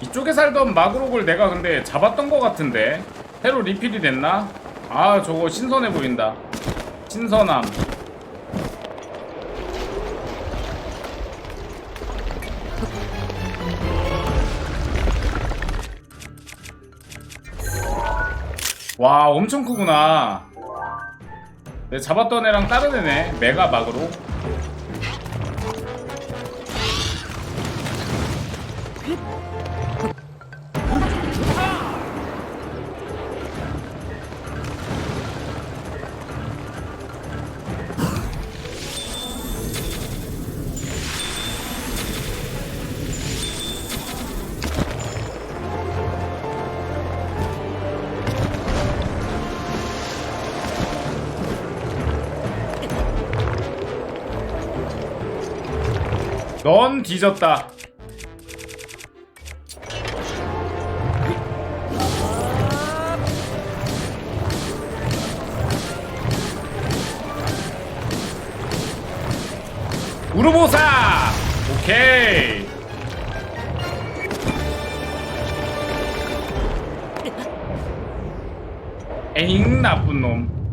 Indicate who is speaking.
Speaker 1: 이쪽에 살던 마그록을 내가 근데 잡았던 것 같은데. 새로 리필이 됐나? 아 저거 신선해 보인다. 신선함. 와 엄청 크구나. 내가 잡았던 애랑 다른 애네. 메가 마그록 넌 뒤졌다. 우르보사! 오케이. 에잉 나쁜 놈